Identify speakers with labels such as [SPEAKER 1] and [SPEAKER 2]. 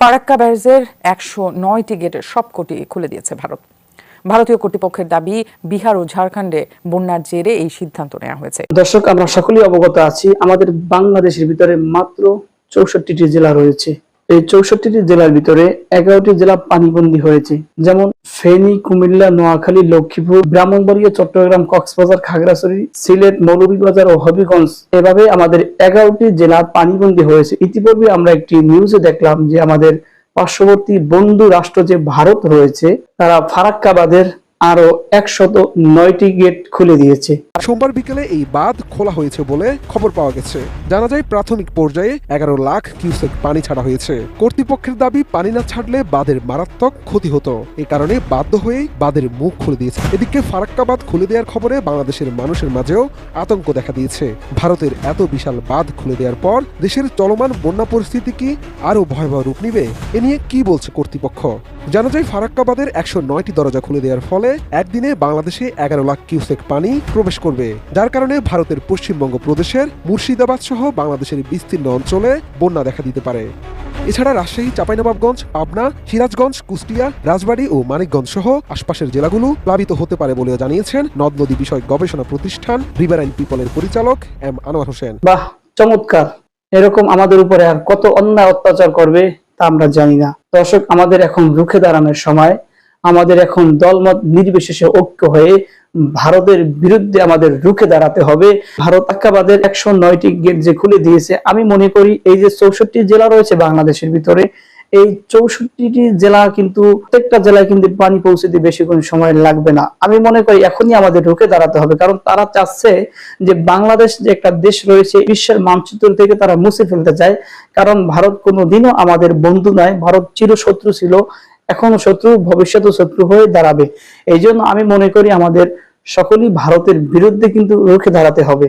[SPEAKER 1] ফারাক্কা ব্যারেজের একশো নয়টি গেটের সবকটি খুলে দিয়েছে ভারত। ভারতীয় কর্তৃপক্ষের দাবি, বিহার ও ঝাড়খণ্ডে বন্যার জেরে এই সিদ্ধান্ত নেওয়া হয়েছে।
[SPEAKER 2] দর্শক, আমরা সকলেই অবগত আছি, আমাদের বাংলাদেশের ভিতরে মাত্র চৌষট্টিটি জেলা রয়েছে। এই চৌষট্টিটি জেলার ভিতরে এগারোটি জেলা পানিবন্দী হয়েছে। যেমন ফেনী, কুমিল্লা, নোয়াখালী, লক্ষ্মীপুর, ব্রাহ্মণবাড়িয়া, চট্টগ্রাম, কক্সবাজার, খাগড়াছড়ি, সিলেট, মৌলভীবাজার ও হবিগঞ্জ। এভাবে আমাদের এগারোটি জেলা পানিবন্দী হয়েছে। ইতিপূর্বে আমরা একটি নিউজে দেখলাম যে আমাদের পার্শ্ববর্তী বন্ধু রাষ্ট্র যে ভারত রয়েছে, তারা ফারাক্কাবাদের আরও একশত নয়টি গেট খুলে দিয়েছে।
[SPEAKER 3] সোমবার বিকেলে এই বাঁধ খোলা হয়েছে বলে খবর পাওয়া গেছে। জানা যায়, প্রাথমিক পর্যায়ে এগারো লাখ কিউসেক পানি ছাড়া হয়েছে। কর্তৃপক্ষের দাবি, পানি না ছাড়লে বাঁধের মারাত্মক ক্ষতি হতো। এ কারণে বাধ্য হয়েই বাঁধের মুখ খুলে দিয়েছে। এদিকে ফারাক্কা বাঁধ খুলে দেওয়ার খবরে বাংলাদেশের মানুষের মাঝেও আতঙ্ক দেখা দিয়েছে। ভারতের এত বিশাল বাঁধ খুলে দেওয়ার পর দেশের চলমান বন্যা পরিস্থিতি কি আরও ভয়াবহ রূপ নিবে? এ নিয়ে কি বলছে কর্তৃপক্ষ? জানা যায় ফারাক্কা বাঁধের একশো নয়টি দরজা খুলে দেওয়ার ফলে একদিনে বাংলাদেশে এগারো লাখ কিউসেক পানি প্রবেশ করবে। যার কারণে ভারতের পশ্চিমবঙ্গ প্রদেশের মুর্শিদাবাদ সহ বাংলাদেশের বিস্তীর্ণ অঞ্চলে বন্যা দেখা দিতে পারে। এছাড়া রাজশাহী, চাঁপাইনবাবগঞ্জ, পাবনা, সিরাজগঞ্জ, কুষ্টিয়া, রাজবাড়ী ও মানিকগঞ্জ সহ আশপাশের জেলাগুলো প্লাবিত হতে পারে বলেও জানিয়েছেন নদ নদী বিষয়ক গবেষণা প্রতিষ্ঠান রিভারাইন পিপলের পরিচালক এম আনোয়ার হোসেন।
[SPEAKER 2] বাহ, চমৎকার। এরকম আমাদের উপরে আর কত অন্যায় অত্যাচার করবে তা আমরা জানি না। দর্শক, আমাদের এখন রুখে দাঁড়ানোর সময়। আমাদের এখন দলমত নির্বিশেষে ঐক্য হয়ে ভারতের বিরুদ্ধে আমাদের রুখে দাঁড়াতে হবে। ভারত আক্কাবাদের একশো নয়টি গেট যে খুলে দিয়েছে, আমি মনে করি এই যে চৌষট্টি জেলা রয়েছে বাংলাদেশের ভিতরে এই চৌষট্টিটি জেলা কিন্তু প্রত্যেকটা জেলায় কিন্তু পানি পৌঁছতে বেশি কোনো সময় লাগবে না। আমি মনে করি এখনই আমাদের রুখে দাঁড়াতে হবে, কারণ তারা চাচ্ছে যে বাংলাদেশ যে একটা দেশ রয়েছে, বিশ্বের মানচিত্র থেকে তারা মুছে ফেলতে চায়। কারণ ভারত কোনোদিনও আমাদের বন্ধু নয়, ভারত চিরশত্রু ছিল এখনও শত্রু ভবিষ্যতে শত্রু হয়ে দাঁড়াবে। এই জন্য আমি মনে করি আমাদের সকলেই ভারতের বিরুদ্ধে কিন্তু রুখে দাঁড়াতে হবে।